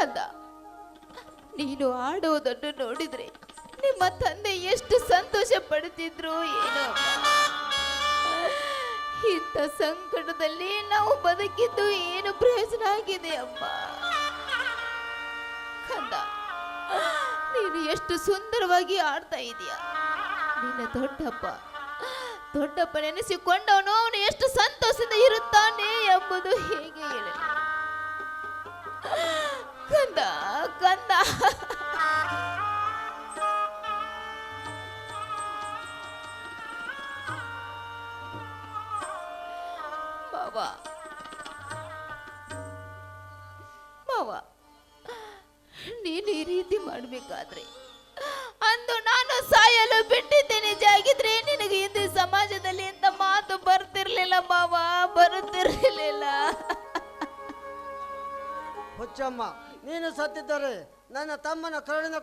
ಕಂದ ನೀನು ಆಡುವುದನ್ನು ನೋಡಿದ್ರೆ ನಿಮ್ಮ ತಂದೆ ಎಷ್ಟು ಸಂತೋಷ ಪಡುತ್ತಿದ್ರು ಏನೋ. ಇಂಥ ಸಂಕಟದಲ್ಲಿ ನಾವು ಬದುಕಿದ್ದು ಏನು ಪ್ರಯೋಜನ ಆಗಿದೆ ಅಮ್ಮ? ಕಂದ, ನೀನು ಎಷ್ಟು ಸುಂದರವಾಗಿ ಆಡ್ತಾ ಇದೀಯ? ನಿನ್ನ ದೊಡ್ಡಪ್ಪ ದೊಡ್ಡಪ್ಪ ನೆನೆಸಿಕೊಂಡವನು ಅವನು ಎಷ್ಟು ಸಂತೋಷದಿಂದ ಇರುತ್ತಾನೆ ಎಂಬುದು ಹೇಗೆ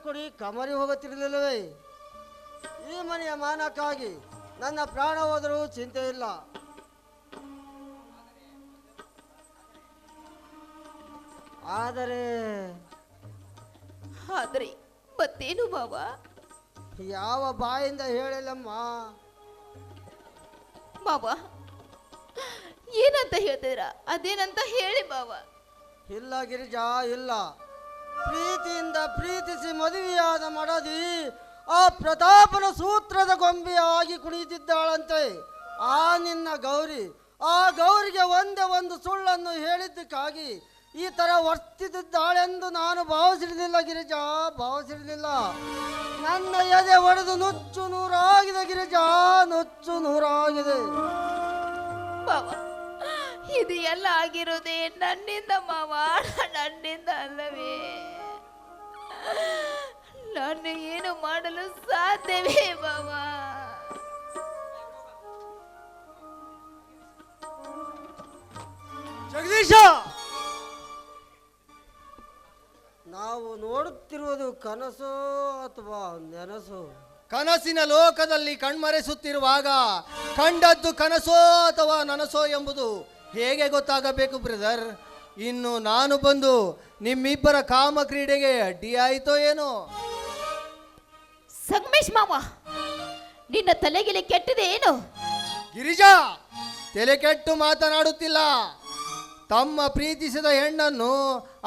ಕುಡಿ ಕಮರಿ ಹೋಗುತ್ತಿರಲಿಲ್ಲವೇ? ಈ ಮನೆಯ ಮಾನಕ್ಕಾಗಿ ನನ್ನ ಪ್ರಾಣ ಹೋದರೂ ಚಿಂತೆ ಇಲ್ಲ. ಆದರೆ ಆದರೆ ಮತ್ತೇನು ಬಾವ ಯಾವ ಬಾಯಿಂದ ಹೇಳಿಲ್ಲಮ್ಮ? ಬಾವ ಏನಂತ ಹೇಳ್ತೀರಾ ಅದೇನಂತ ಹೇಳಿ ಬಾವ ಇಲ್ಲ ಗಿರಿಜಾ ಇಲ್ಲ. ಪ್ರೀತಿಯಿಂದ ಪ್ರೀತಿಸಿ ಮದುವೆಯಾದ ಮಡದಿ ಆ ಪ್ರತಾಪನ ಸೂತ್ರದ ಗೊಂಬೆಯಾಗಿ ಕುಣಿಯುತ್ತಿದ್ದಾಳಂತೆ. ಆ ನಿನ್ನ ಗೌರಿ, ಆ ಗೌರಿಗೆ ಒಂದೇ ಒಂದು ಸುಳ್ಳನ್ನು ಹೇಳಿದ್ದಕ್ಕಾಗಿ ಈ ತರ ವರ್ತಿಸಿದ್ದಾಳೆಂದು ನಾನು ಭಾವಿಸಿರಲಿಲ್ಲ ಗಿರಿಜಾ, ಭಾವಿಸಿರಲಿಲ್ಲ. ನನ್ನ ಎದೆ ಒಡೆದು ನುಚ್ಚು ನೂರಾಗಿದೆ ಗಿರಿಜಾ, ನುಚ್ಚು ನೂರಾಗಿದೆ. ಇದು ಎಲ್ಲ ಆಗಿರೋದೇ? ನನ್ನಿಂದ ಮಾವ? ನನ್ನಿಂದ ಅಲ್ಲವೇ? ನಾನು ಏನು ಮಾಡಲು ಸಾಧ್ಯವೇ ಮಾವ? ಜಗದೀಶ! ನಾವು ನೋಡುತ್ತಿರುವುದು ಕನಸು ಅಥವಾ ನೆನಸು? ಕನಸಿನ ಲೋಕದಲ್ಲಿ ಕಣ್ಮರೆಸುತ್ತಿರುವಾಗ ಕಂಡದ್ದು ಕನಸೋ ಅಥವಾ ನನಸೋ ಎಂಬುದು ಹೇಗೆ ಗೊತ್ತಾಗಬೇಕು ಬ್ರದರ್? ಇನ್ನು ನಾನು ಬಂದು ನಿಮ್ಮಿಬ್ಬರ ಕಾಮ ಕ್ರೀಡೆಗೆ ಅಡ್ಡಿಯಾಯಿತೋ ಏನೋ? ಸಂಗಮೇಶ್ ಮಾವ ನಿನ್ನ ತಲೆಗಿಲೆ ಕೆಟ್ಟಿದೆ ಏನು? ಗಿರಿಜಾ ತಲೆ ಕೆಟ್ಟು ಮಾತನಾಡುತ್ತಿಲ್ಲ. ತಮ್ಮ ಪ್ರೀತಿಸಿದ ಹೆಣ್ಣನ್ನು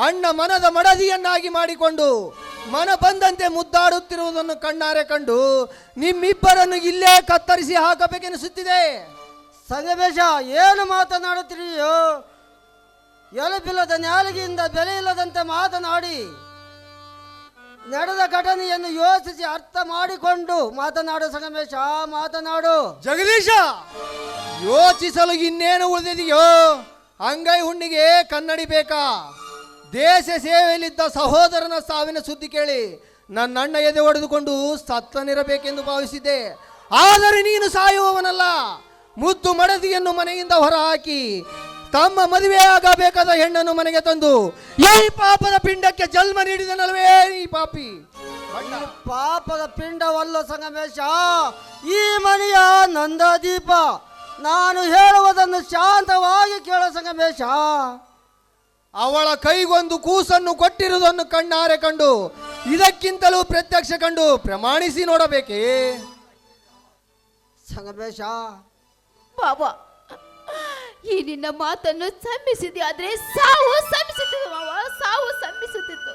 ಅಣ್ಣ ಮನದ ಮಡದಿಯನ್ನಾಗಿ ಮಾಡಿಕೊಂಡು ಮನ ಬಂದಂತೆ ಮುದ್ದಾಡುತ್ತಿರುವುದನ್ನು ಕಣ್ಣಾರೆ ಕಂಡು ನಿಮ್ಮಿಬ್ಬರನ್ನು ಇಲ್ಲೇ ಕತ್ತರಿಸಿ ಹಾಕಬೇಕೆನಿಸುತ್ತಿದೆ. ಸಂಗಮೇಶ ಏನು ಮಾತನಾಡುತ್ತಿರಿಯೋ? ಎಲುಬಿಲ್ಲದ ನ್ಯಾಲಿಗೆಯಿಂದ ಬೆಲೆ ಇಲ್ಲದಂತೆ ಮಾತನಾಡಿ. ನಡೆದ ಘಟನೆಯನ್ನು ಯೋಚಿಸಿ ಅರ್ಥ ಮಾಡಿಕೊಂಡು ಮಾತನಾಡು ಸಂಗಮೇಶ ಮಾತನಾಡು. ಜಗದೀಶ, ಯೋಚಿಸಲು ಇನ್ನೇನು ಉಳಿದಿದೆಯೋ? ಅಂಗೈ ಹುಣ್ಣಿಗೆ ಕನ್ನಡಿ ಬೇಕಾ? ದೇಶ ಸೇವೆಯಲ್ಲಿದ್ದ ಸಹೋದರನ ಸಾವಿನ ಸುದ್ದಿ ಕೇಳಿ ನನ್ನಣ್ಣ ಎದೆ ಹೊಡೆದುಕೊಂಡು ಸತ್ತನಿರಬೇಕೆಂದು ಭಾವಿಸಿದ್ದೆ. ಆದರೆ ನೀನು ಸಾಯುವವನಲ್ಲ. ಮುದ್ದು ಮಡದಿಯನ್ನು ಮನೆಯಿಂದ ಹೊರಹಾಕಿ ತಮ್ಮ ಮದುವೆಯಾಗಬೇಕಾದ ಹೆಣ್ಣನ್ನು ಮನೆಗೆ ತಂದು ಈ ಪಾಪದ ಪಿಂಡಕ್ಕೆ ಜನ್ಮ ನೀಡಿದನಲ್ವೇ ಈ ಪಾಪಿ. ಪಾಪದ ಪಿಂಡವಲ್ಲ ಸಂಗಮೇಶ ಈ ಮನೆಯ ನಂದದೀಪ ನಾನು ಹೇಳುವುದನ್ನು ಶಾಂತವಾಗಿ ಕೇಳ ಸಂಗಮೇಶ. ಅವಳ ಕೈಗೊಂದು ಕೂಸನ್ನು ಕೊಟ್ಟಿರುವುದನ್ನು ಕಣ್ಣಾರೆ ಕಂಡು ಇದಕ್ಕಿಂತಲೂ ಪ್ರತ್ಯಕ್ಷ ಕಂಡು ಪ್ರಮಾಣಿಸಿ ನೋಡಬೇಕೇ? ಸಂಗಮೇಶ ಮಾವ ಈ ನಿನ್ನ ಮಾತನ್ನು ಸಮ್ಮಿಸಿದೆ ಆದ್ರೆ ಸಾವು ಸಂಭಿಸುತ್ತಿತ್ತು ಮಾವ, ಸಾವು ಸಮ್ಮಿಸುತ್ತಿತ್ತು.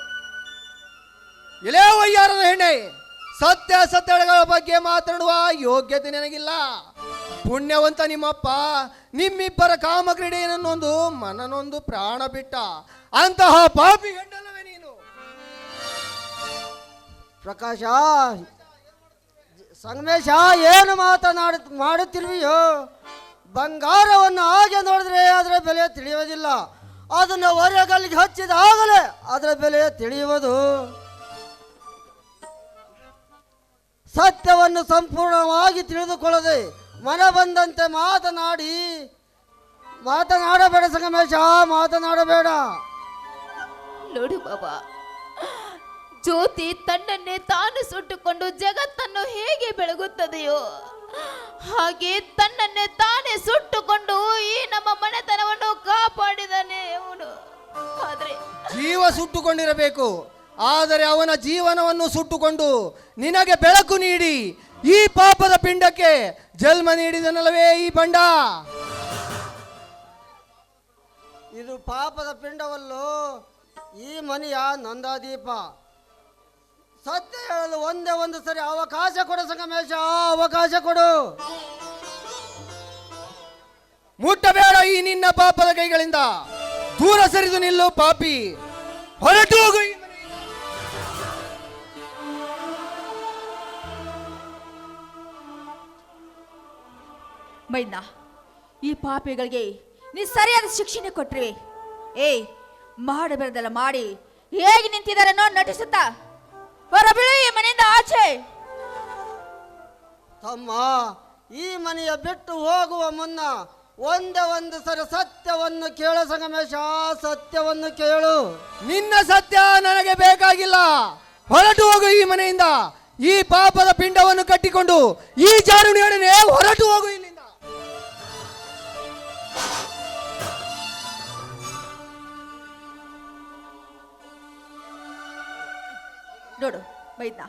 ಎಲೇ ವಯ್ಯಾರದ ಹೆಣ್ಣೆ, ಸತ್ಯ ಸತ್ಯಗಳ ಬಗ್ಗೆ ಮಾತನಾಡುವ ಯೋಗ್ಯತೆ ನನಗಿಲ್ಲ. ಪುಣ್ಯವಂತ ನಿಮ್ಮಪ್ಪ, ನಿಮ್ಮಿಬ್ಬರ ಕಾಮಕ್ರೀಡೆಯನ್ನೊಂದು ಮನನೊಂದು ಪ್ರಾಣ ಬಿಟ್ಟ ಅಂತಹ ಪಾಪಿ ಗಂಡಲ್ಲವೇ ನೀನು. ಪ್ರಕಾಶ, ಸಂಗಮೇಶ, ಏನು ಮಾತನಾಡ, ಮಾಡುತ್ತಿರುವೆಯೋ? ಬಂಗಾರವನ್ನು ಹಾಗೆ ನೋಡಿದ್ರೆ ಅದರ ಬೆಲೆ ತಿಳಿಯುವುದಿಲ್ಲ. ಅದನ್ನು ಹೊರಗಲ್ಲಿಗೆ ಹಚ್ಚಿದಾಗಲೇ ಅದರ ಬೆಲೆ ತಿಳಿಯುವುದು. ಸತ್ಯವನ್ನು ಸಂಪೂರ್ಣವಾಗಿ ತಿಳಿದುಕೊಳ್ಳದೆ ಮನ ಬಂದಂತೆ ಮಾತನಾಡಿ, ಮಾತನಾಡಬೇಡ ಸಂಗಮೇಶ, ಮಾತನಾಡಬೇಡ. ನೋಡು ಬಾಬಾ, ಜ್ಯೋತಿ ತನ್ನನ್ನೇ ತಾನು ಸುಟ್ಟುಕೊಂಡು ಜಗತ್ತನ್ನು ಹೇಗೆ ಬೆಳಗುತ್ತದೆಯೋ? ಹಾಗೆ ತನ್ನನ್ನೇ ತಾನೇ ಸುಟ್ಟುಕೊಂಡು ಈ ನಮ್ಮ ಮನೆತನವನ್ನು ಕಾಪಾಡಿದಾನೆ ಅವನು. ಆದ್ರೆ ಜೀವ ಜೀವ ಸುಟ್ಟುಕೊಂಡಿರಬೇಕು. ಆದರೆ ಅವನ ಜೀವನವನ್ನು ಸುಟ್ಟುಕೊಂಡು ನಿನಗೆ ಬೆಳಕು ನೀಡಿ ಈ ಪಾಪದ ಪಿಂಡಕ್ಕೆ ಜನ್ಮ ನೀಡಿದನಲ್ಲವೇ ಈ ಬಂಡ ಇದು ಪಾಪದ ಪಿಂಡವಲ್ಲೋ ಈ ಮನೆಯ ನಂದಾದೀಪ. ಸತ್ಯ ಹೇಳಲು ಒಂದೇ ಒಂದು ಸರಿ ಅವಕಾಶ ಕೊಡು ಸಂಗಮೇಶ, ಅವಕಾಶ ಕೊಡು. ಮುಟ್ಟಬೇಡ ಈ ನಿನ್ನ ಪಾಪದ ಕೈಗಳಿಂದ. ದೂರ ಸರಿದು ನಿಲ್ಲು ಪಾಪಿ. ಹೊರಟು ಹೋಗು. ಮೈದ್ನ ಈ ಪಾಪಿಗಳಿಗೆ ನೀ ಸರಿಯಾದ ಶಿಕ್ಷಣೆ ಕೊಟ್ರಿ. ಏಯ್, ಮಾಡಬಾರ್ದೆಲ್ಲ, ಮಾಡಿ. ಹೇಗೆ ನಿಂತಿದ್ದಾರೆ ನೋಡಿ ನಟಿಸುತ್ತಾ. ಹೊರಬೀಳು ಈ ಮನೆಯಿಂದ ಆಚೆ. ತಮ್ಮ ಈ ಮನೆಯ ಬಿಟ್ಟು ಹೋಗುವ ಮುನ್ನ ಒಂದೇ ಒಂದು ಸರಿ ಸತ್ಯವನ್ನು ಕೇಳು ಸಂಗಮೇಶ ಸತ್ಯವನ್ನು ಕೇಳು. ನಿನ್ನ ಸತ್ಯ ನನಗೆ ಬೇಕಾಗಿಲ್ಲ. ಹೊರಟು ಹೋಗು ಈ ಮನೆಯಿಂದ. ಈ ಪಾಪದ ಪಿಂಡವನ್ನು ಕಟ್ಟಿಕೊಂಡು ಈ ಜಾರುಣಿಯೊಡನೆ ಹೊರಟು ಹೋಗು ಇಲ್ಲಿಂದ. ನೋಡು, ಬೈದ್ನ.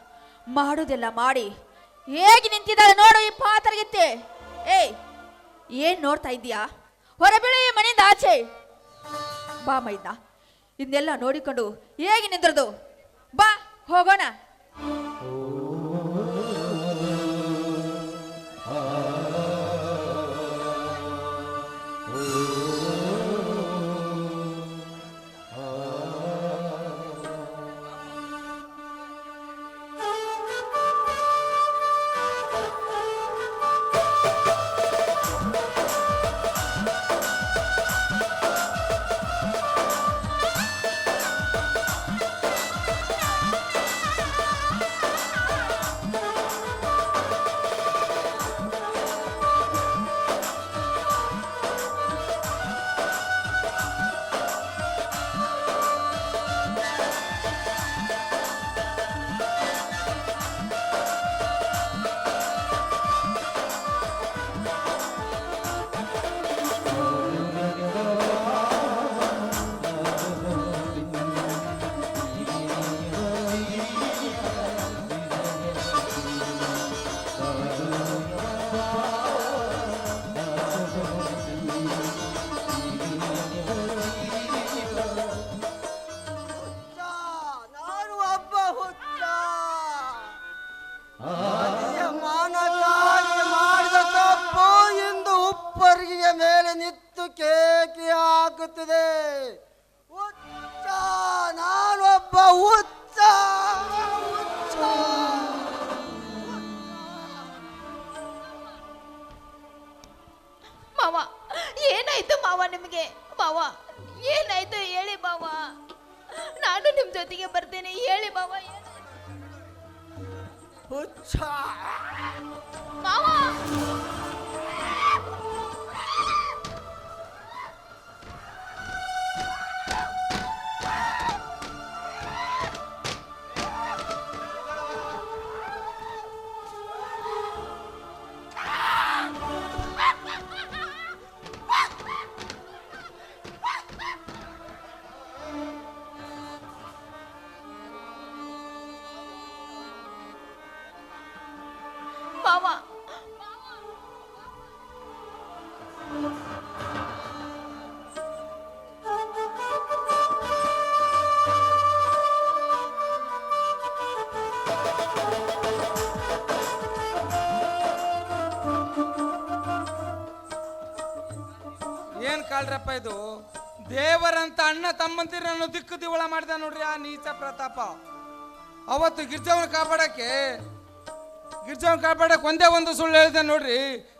ಮಾಡೋದೆಲ್ಲ ಮಾಡಿ ಹೇಗೆ ನಿಂತಿದ್ದಾಳೆ ನೋಡು ಈ ಪಾತ್ರಗಿತ್ತೆ. ಏಯ್, ಏನ್ ನೋಡ್ತಾ ಇದ್ದೀಯಾ? ಹೊರಬೇಳೆ ಮನೆಯಿಂದ ಆಚೆ. ಬಾ ಮೈದ್ನ, ಇದನ್ನೆಲ್ಲ ನೋಡಿಕೊಂಡು ಹೇಗೆ ನಿಂದ್ರದು? ಬಾ, ಹೋಗೋಣ. ಹುಚ್ಚ ಮಾವ ಮಾವ ಇದು ದೇವರಂತ ಅಣ್ಣ ತಮ್ಮಂದಿರನ್ನು ದಿಕ್ಕು ದಿವಳ ಮಾಡಿದ ನೋಡ್ರಿ ಆ ನೀಚ ಪ್ರತಾಪ. ಅವತ್ತು ಗಿರ್ಜವನ್ ಕಾಪಾಡಕ್ಕೆ ಗಿರ್ಜವನ್ ಕಾಪಾಡಕ್ಕೆ ಒಂದೇ ಒಂದು ಸುಳ್ಳು ಹೇಳಿದೆ ನೋಡ್ರಿ.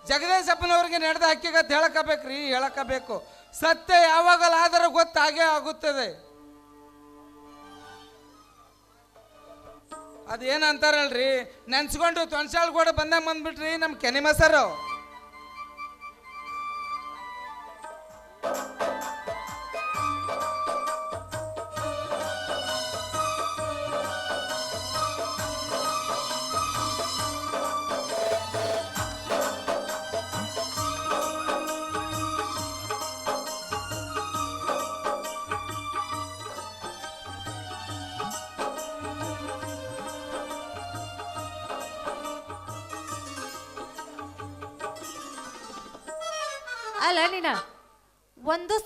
ಜಗದೇಶಪ್ಪನವ್ರಿಗೆ ನಡೆದ ಹಕ್ಕಿಗತ್ ಹೇಳಕಬೇಕ್ರಿ, ಹೇಳಕಬೇಕು. ಸತ್ಯ ಯಾವಾಗಲಾದರೂ ಗೊತ್ತಾಗೇ ಆಗುತ್ತದೆ. ಅದೇನಂತಾರಲ್ರಿ, ನೆನ್ಸ್ಕೊಂಡು ತೊಣಸಾಳ್ ಕೂಡ ಬಂದಾಗ ಬಂದ್ಬಿಟ್ರಿ ನಮ್ಮ ಕೆನಿಮ ಸರ್.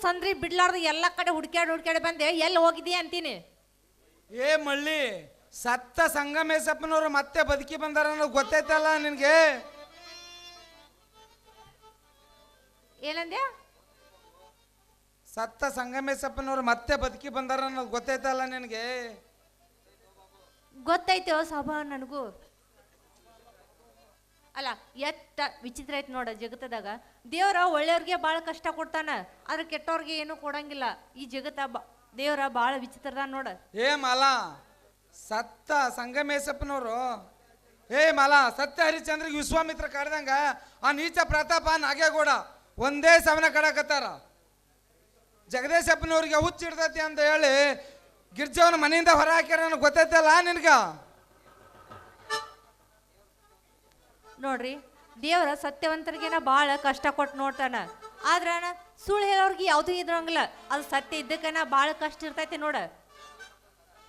ಸಂದ್ರಿ ಬಿಡ್ಲಾರ್ದ ಎಲ್ಲ ಕಡೆ ಹುಡ್ಕ್ಯಾಡಿ ಹುಡ್ಕ್ಯಾಡಿ ಬಂದೆ ಎಲ್ಲಿ ಹೋಗಿದ್ದೀಯ ಅಂತೀನಿ. ಏ ಮಳ್ಳಿ ಸತ್ತ ಸಂಗಮೇಶಪ್ಪನವರು ಮತ್ತೆ ಬದುಕಿ ಬಂದಾರ ಅನ್ನೋದು ಗೊತ್ತೈತಲ್ಲ ನಿನಗೆ? ಏನಂದ್ಯ? ಸತ್ತ ಸಂಗಮೇಶಪ್ಪನವರು ಮತ್ತೆ ಬದುಕಿ ಬಂದಾರ ಅನ್ನೋದು ಗೊತ್ತೈತಲ್ಲ ನಿನಗೆ? ಗೊತ್ತೈತೆ ಸಭಾ ನನಗೂ. ಅಲ್ಲ ಎತ್ತ ವಿಚಿತ್ರ ಐತೆ ನೋಡ ಜಗತ್ತದಾಗ. ದೇವ್ರ ಒಳ್ಳೆಯವ್ರಿಗೆ ಭಾಳ ಕಷ್ಟ ಕೊಡ್ತಾನ ಆದ್ರೆ ಕೆಟ್ಟವ್ರಿಗೆ ಏನು ಕೊಡಂಗಿಲ್ಲ. ಈ ಜಗತ್ತ ದೇವರ ಭಾಳ ವಿಚಿತ್ರದ ನೋಡ. ಏ ಮಾಲ ಸತ್ತ ಸಂಗಮೇಶಪ್ಪನವರು ಏ ಮಾಲ ಸತ್ಯ ಹರಿಶ್ಚಂದ್ರ ವಿಶ್ವಾಮಿತ್ರ ಕಾಡ್ದಂಗ ಆ ನೀಚ ಪ್ರತಾಪ ನಾಗೇಗೌಡ ಒಂದೇ ಸವನ ಕಡಕತ್ತಾರ. ಜಗದೀಶಪ್ಪನವ್ರಿಗೆ ಹುಚ್ಚಿಡ್ತೈತಿ ಅಂತ ಹೇಳಿ ಗಿರ್ಜವನ ಮನೆಯಿಂದ ಹೊರ ಹಾಕ್ಯಾರ ನನಗೆ ಗೊತ್ತೈತಲ್ಲ ನಿನ್ಗ? ನೋಡ್ರಿ ದೇವ್ರ ಸತ್ಯವಂತರಿಗೇನ ಭಾಳ ಕಷ್ಟ ಕೊಟ್ಟು ನೋಡ್ತಾನ. ಆದ್ರ ಸುಳ್ಳು ಹೇಳೋರ್ಗೆ ಯಾವುದೂ ಇದ್ರಂಗಿಲ್ಲ. ಅದು ಸತ್ಯ ಇದ್ದಕ್ಕನ ಬಹಳ ಕಷ್ಟ ಇರ್ತೈತಿ ನೋಡ.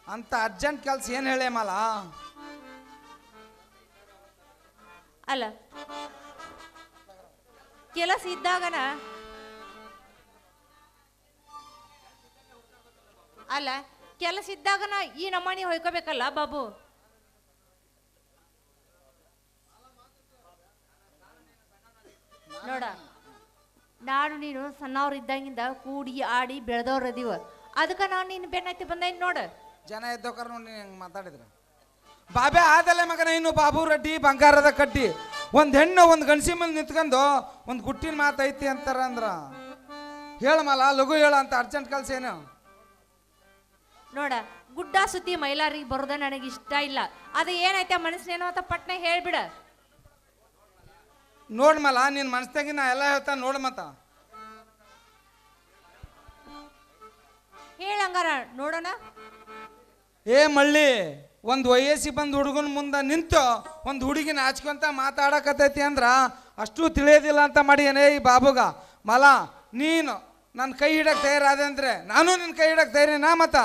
ಅಂತ ಅರ್ಜೆಂಟ್ ಕೆಲ್ಸ ಏನ್ ಹೇಳೇ ಮಾಲ? ಅಲ್ಲ ಕೆಲಸ ಇದ್ದಾಗನ? ಅಲ್ಲ ಕೆಲಸ ಇದ್ದಾಗನ ಈ ನಮ್ಮನೆ ಹೊಯ್ಕೋಬೇಕಲ್ಲ ಬಾಬು? ನೋಡ ನಾನು ನೀನು ಸಣ್ಣವ್ರು ಇದ್ದಂಗಿಂದ ಕೂಡಿ ಆಡಿ ಬೆಳೆದವ್ರು ಅದೀವ ಅದಕ್ಕೆ ನಾನು ನಿನ್ನ ಬೆನ್ನತ್ತಿ ಬಂದೈನ್ ನೋಡ. ಜನ ಎದ್ದೋಕರ್ ನೋಡಿ ಹೆಂಗ್ ಮಾತಾಡಿದ್ರ. ಬಾಬೆ ಆದಲೆ ಮಗನ ಇನ್ನು ಬಾಬು ರೆಡ್ಡಿ ಬಂಗಾರದ ಕಡ್ಡಿ. ಒಂದು ಹೆಣ್ಣು ಒಂದು ಗಣಸಿ ಮೇಲೆ ನಿಂತ್ಕೊಂಡು ಒಂದು ಗುಟ್ಟಿನ ಮಾತೈತಿ ಅಂತಾರ ಅಂದ್ರ. ಹೇಳಮಲ್ಲ ಮಲ ಲಘು ಹೇಳ ಅಂತ ಅರ್ಜೆಂಟ್ ಕಲ್ಸೇನು ನೋಡ ಗುಡ್ಡ ಸುತ್ತಿ ಮೈಲಾರಿಗೆ ಬರೋದ ನನಗೆ ಇಷ್ಟ ಇಲ್ಲ. ಅದು ಏನೈತೆ ಮನಸ್ಸಿನೇನೋ ಅಂತ ಪಟ್ನೆ ಹೇಳ್ಬಿಡ. ನೋಡ್ ಮಲ ನಿನ್ನ ಮನಸ್ನಾಗಿ ನಾ ಎಲ್ಲ ಹೇಳ್ತಾ ನೋಡ್ ಮತ್ತ. ಹೇಳಂಗಾರ ನೋಡೋಣ. ಏ ಮಳ್ಳಿ ಒಂದು ವಯಸ್ಸಿ ಬಂದು ಹುಡುಗನ ಮುಂದೆ ನಿಂತು ಒಂದು ಹುಡುಗಿನ ಹಚ್ಕೊಂತ ಮಾತಾಡಕತ್ತೈತಿ ಅಂದ್ರ ಅಷ್ಟು ತಿಳಿಯೋದಿಲ್ಲ ಅಂತ ಮಾಡಿ ಏನೇ ಈ ಬಾಬುಗ. ಮಲ ನೀನು ನನ್ನ ಕೈ ಹಿಡಕ್ ತಯಾರಾದೆ ಅಂದ್ರೆ ನಾನು ನಿನ್ನ ಕೈ ಹಿಡಕ್ ತಯಾರಿನಾ ಮತ್ತ?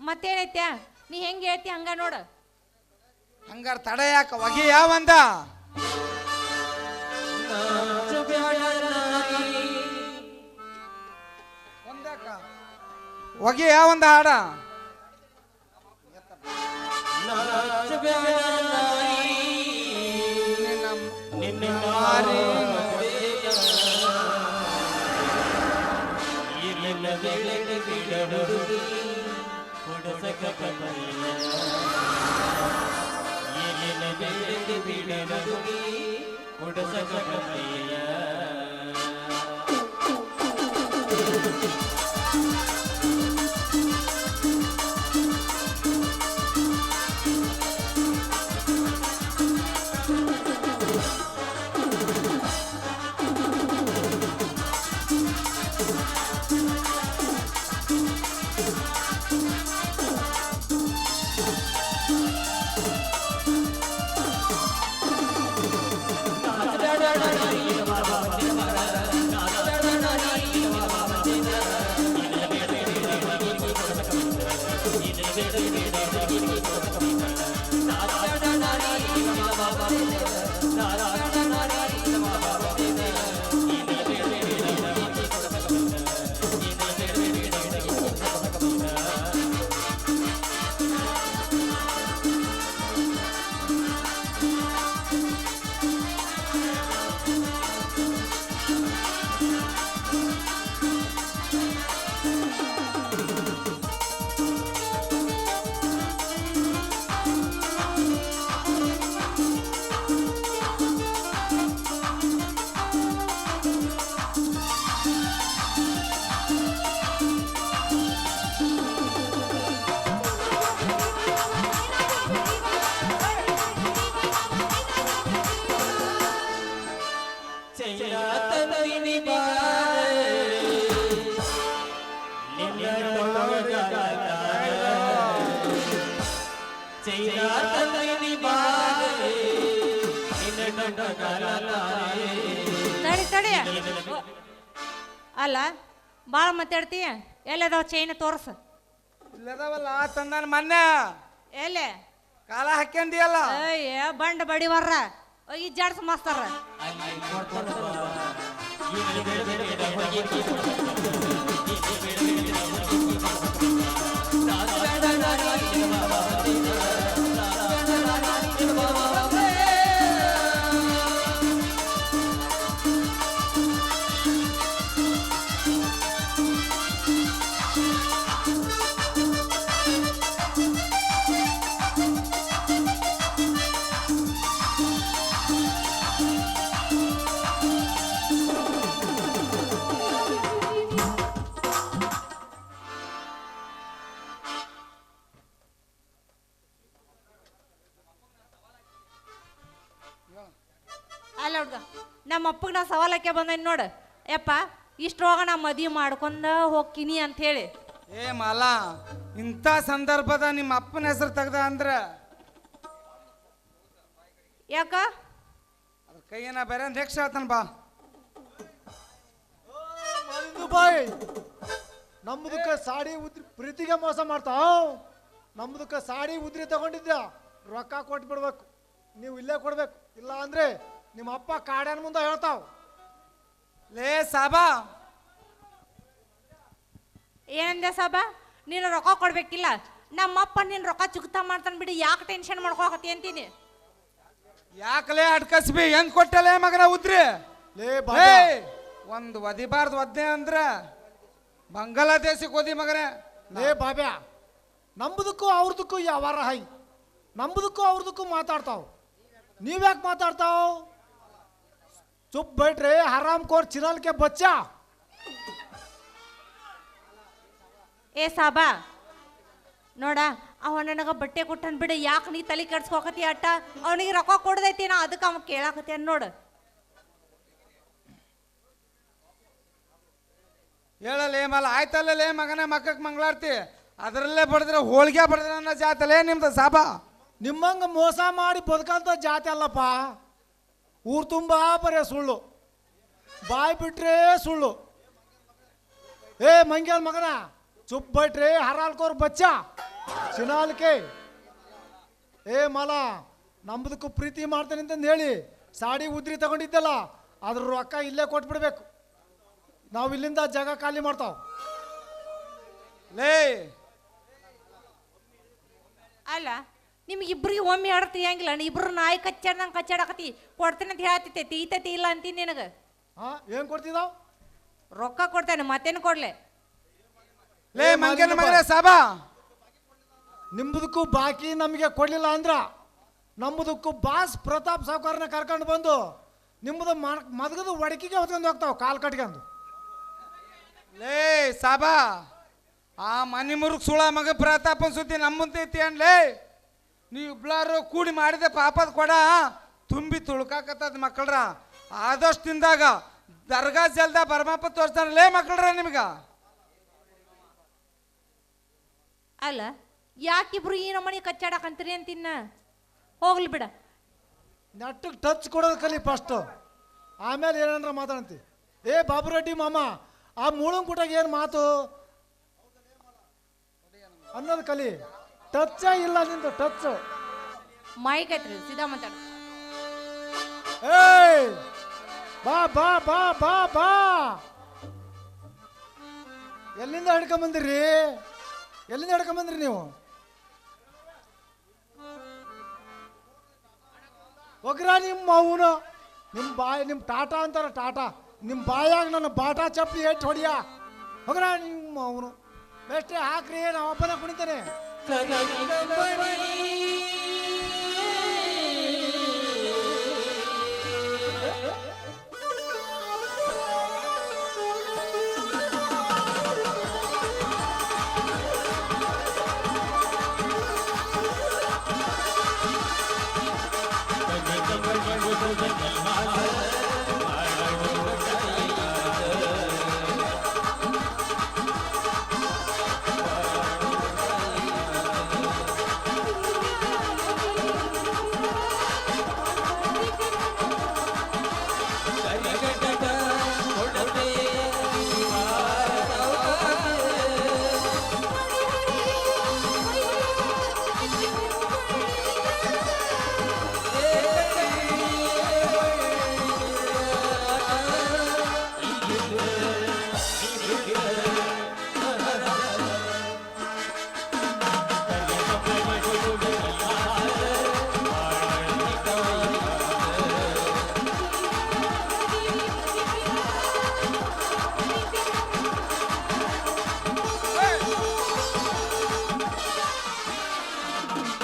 ಮತ್ತೇನೈತ್ಯಾ? ನೀ ಹೆಂಗೆ ಹೇಳ್ತಿ ಹಂಗ ನೋಡ. ಹಂಗಾರ ತಡ ಯಾಕ? ಹೊಗೆ ಯಾವಂದ? ಹೊಗೆ ಯಾವಂದ ಹಾಡ? ನಿನ್ನ ಮಾರಿ ಬೆಳೆದು ಬಿಡಲು ಕೊಡಸಕ ಕಥೆಯ ತಡಿ ತಡಿ. ಅಲ್ಲ ಭಾಳ ಮಾತಾಡ್ತೀಯ? ಎಲ್ಲದಾವ ಚೈನ್ ತೋರ್ಸ? ಇಲ್ಲದವಲ್ಲ ತಂದಾನ ಮೊನ್ನೆ. ಎಲ್ಲಿ? ಕಾಲ ಹಾಕ್ಯಂದಿಯಲ್ಲ. ಅಯ್ಯ ಬಂಡ ಬಡಿವಾರ ಈ ಜಾಡ್ಸ್ ಮಾಸ್ತಾರ ಸವಾಲಕ್ಕೆ ಬಂದೇನಿ ನೋಡು. ಯಪ್ಪ ಹೋಗ ನಾ ಮದಿ ಮಾಡ್ಕೊಂಡ ಹೋಗ್ತೀನಿ ಅಂತ ಹೇಳಿ ಏ ಮಾಲ ಇಂಥ ಸಂದರ್ಭದ ನಿಮ್ಮ ಅಪ್ಪನ ಹೆಸರು ತೆಗ್ದ ಅಂದ್ರ? ಯಾಕ? ಅದ್ರ ಕೈಯನ್ನ ಬೇರೆ ನೆಕ್ಸ್ಟ್ ಹೇಳ್ತಾನ ಬಾ. ಬಾಯ್ ನಮ್ಮದಕ್ಕೆ ಸಾಡಿ ಉದ್ರಿ ಪ್ರೀತಿಗೆ ಮೋಸ ಮಾಡ್ತಾವ್ ನಮ್ಮದಕ್ಕೆ ಸಾಡಿ ಉದ್ರಿ ತಗೊಂಡಿದ್ದ ರೊಕ್ಕ ಕೊಟ್ಬಿಡ್ಬೇಕು ನೀವು ಇಲ್ಲೇ ಕೊಡ್ಬೇಕು ಇಲ್ಲ ಅಂದ್ರೆ ನಿಮ್ಮ ಅಪ್ಪ ಕಾಡ್ಯಾನ ಮುಂದೆ ಹೇಳ್ತಾವ್. ಲೇ ಸಾಬಾ. ಏನಂದೆ ಸಾಬ? ನೀನು ರೊಕ್ಕ ಕೊಡ್ಬೇಕಿಲ್ಲ. ನಮ್ಮಪ್ಪ ನೀನು ರೊಕ್ಕ ಚುಕ್ತಾ ಮಾಡ್ತಾನೆ ಬಿಡಿ ಯಾಕೆ ಟೆನ್ಷನ್ ಮಾಡ್ಕೊಳಕತ್ತಿ ಅಂತೀನಿ? ಯಾಕಲೇ ಅಡ್ಕಸ್ಬಿ ಹೆಂಗ್ ಕೊಟ್ಟಲೇ ಮಗನ ಉದ್ರಿ? ಲೇ ಬಾ ಒಂದು ಒದಿಬಾರ್ದು ಒದ್ದೆ ಅಂದ್ರ ಬಾಂಗ್ಲಾದೇಶಕ್ಕೆ ಓದಿ ಮಗನೇ. ಲೇ ಬಾಬ್ಯಾ ನಂಬುದಕ್ಕೂ ಅವ್ರದಕ್ಕೂ ಯಾವಾರ ಹೈ. ನಂಬುದಕ್ಕೂ ಅವ್ರದಕ್ಕೂ ಮಾತಾಡ್ತಾವ್. ನೀವ್ಯಾಕೆ ಮಾತಾಡ್ತಾವ್? ಚುಪ್ हराम कोर ಕೋರ್ के बच्चा। ಏ ಸಾಬಾ ನೋಡ ಅವ ನನಗೆ ಬಟ್ಟೆ ಕೊಟ್ಟನ್ ಬಿಡು ಯಾಕೆ ನೀ ತಲೆ ಕೆಡ್ಸ್ಕೊಕತಿ ಅಟ್ಟ ಅವನಿಗೆ ರೊಕ್ಕ ಕೊಡ್ದೈತಿ ನಾ ಅದಕ್ಕೆ ಅವ ಕೇಳಾಕತಿ ನೋಡು. ಹೇಳಲೇ ಮಲ್ಲ ಆಯ್ತಲ್ಲೇ ಮಗನ ಮಕ್ಕಕ್ಕೆ ಮಂಗಳಾರ್ತಿ. ಅದರಲ್ಲೇ ಬಡದ್ರೆ ಹೋಳಿಗೆ ಬಡದ್ರೆ ಅನ್ನೋ ಜಾತಲೇ ನಿಮ್ದು ಸಾಬಾ. ನಿಮ್ಮಂಗ ಮೋಸ ಮಾಡಿ ಬದುಕಂತ ಜಾತಿ ಅಲ್ಲಪ್ಪ. ಊರು ತುಂಬ ಬರೇ ಸುಳ್ಳು. ಬಾಯ್ ಬಿಟ್ರೆ ಸುಳ್ಳು. ಏ, ಮಂಗ್ಯಾಲ್ ಮಗನ, ಚುಪ್ ಬೈಟ್ರೆ ಹರಾಲ್ಕೋರ್ ಬಚ್ಚ. ಚಿನಾಲ್ಕೆ. ಏ, ಮಲ ನಮ್ಮದಕ್ಕೂ ಪ್ರೀತಿ ಮಾಡ್ತೇನೆ ಅಂತಂದು ಹೇಳಿ ಸಾಡಿ ಉದ್ರಿ ತಗೊಂಡಿದ್ದಲ್ಲ ಅದ್ರ ರೊಕ್ಕ ಇಲ್ಲೇ ಕೊಟ್ಬಿಡ್ಬೇಕು. ನಾವು ಇಲ್ಲಿಂದ ಜಾಗ ಖಾಲಿ ಮಾಡ್ತಾವ. ಲೇ. ಅಲ್ಲ ನಿಮ್ಗೆ ಇಬ್ರಿಗೆ ಒಮ್ಮೆ ಆಡ್ತಿ ಹೆಂಗಿಲ್ಲ ನೀ ಇಬ್ರು ನಾಯಿ ಕಚ್ಚಾಡ್ದಂಗೆ ಕಚ್ಚಾಡಕತಿ ಕೊಡ್ತೀನಿ ಅಂತ ಹೇಳ್ತೈತೆ ತೀತತಿ ಇಲ್ಲ ಅಂತೀನಿ ನಿನಗೆ. ಹಾ ಏನ್ ಕೊಡ್ತಿದ್ದಾವ್ ರೊಕ್ಕ ಕೊಡ್ತೇನೆ ಮತ್ತೇನು ಕೊಡ್ಲೆ? ಲೇ ಮಂಗನ ಮಗನೇ ಸಾಬಾ! ನಿಮ್ಮದಕ್ಕೂ ಬಾಕಿ ನಮಗೆ ಕೊಡಲಿಲ್ಲ ಅಂದ್ರ ನಮ್ಮದಕ್ಕೂ ಬಾಸ್ ಪ್ರತಾಪ್ ಸಾವುಕಾರನ ಕರ್ಕೊಂಡು ಬಂದು ನಿಮ್ಮದು ಮದಗದ ಒಡಕಿಗೆ ಹೊತ್ಕೊಂಡು ಹೋಗ್ತಾವ ಕಾಲ್ ಕಟ್ಕೊಂಡು. ಲೇ ಸಾಬಾ! ಆ ಮನೆ ಮುರುಗ್ ಸುಳ ಮಗ ಪ್ರತಾಪನ್ ಸುದ್ದಿ ನಮ್ಮಂತೈತಿ ಅನ್ಲೇ ನೀವು ಇಬ್ಲಾರು ಕೂಡಿ ಮಾಡಿದೆ ಪಾಪದ ಕೊಡ ತುಂಬಿ ತುಳ್ಕಾಕತ್ತದ ಮಕ್ಕಳ್ರ ಆದಷ್ಟು ತಿಂದಾಗ ದರ್ಗಾ ಜಲ್ದ ಬರ್ಮಪ್ಪ ತೋರಿಸ್ತಾನಲ್ಲೇ ಮಕ್ಕಳ್ರ ನಿಮ್ಗ. ಅಲ್ಲ ಯಾಕಿಬ್ರು ಈ ನಮ್ಮನೆ ಕಚ್ಚಾಡಕಂತೀರಿ ಅಂತಿನ್ನ ಹೋಗ್ಲಿ ಬಿಡ. ನೆಟ್ಟಗೆ ಟಚ್ ಕೊಡೋದು ಕಲಿ ಫಸ್ಟ್ ಆಮೇಲೆ ಏನಂದ್ರ ಮಾತಾಡ್ತಿ. ಏ ಬಾಬುರೆಡ್ಡಿ ಮಾಮ ಆ ಮುಳುಂಗುಟಾಗ ಏನು ಮಾತು? ಅನ್ನೋದು ಕಲಿ. ಟಚ್ಚೇ ಇಲ್ಲ ನಿಂದು ಟಚ್ ಮೈಕ್ ಐತ್ರಿ ಸೀದಾ ಮಾತಾಡ. ಏಯ್! ಬಾ ಬಾ ಬಾ ಬಾ ಬಾ. ಎಲ್ಲಿಂದ ಹಿಡ್ಕೊಂಬಂದಿರಿ ಎಲ್ಲಿಂದ ಹಿಡ್ಕೊಂಬಂದ್ರಿ ನೀವು? ಒಗ್ರ ನಿಮ್ಮ ಅವನು ನಿಮ್ಮ ಬಾಯಿ ನಿಮ್ಮ ಟಾಟಾ ಅಂತಾರ ಟಾಟಾ. ನಿಮ್ಮ ಬಾಯಾಗ ನನ್ನ ಬಾಟಾ ಚಪ್ಪಲಿ ಎಟ್ಟು ಹೊಡಿಯ? ಒಗ್ರ ನಿಮ್ಮ ಅವನು ಬೆಸ್ಟೇ ಹಾಕ್ರಿ ನಾವು ಒಬ್ಬನೇ ಕುಣಿತಾನೆ. ಕರಗಿ ಜಗಜ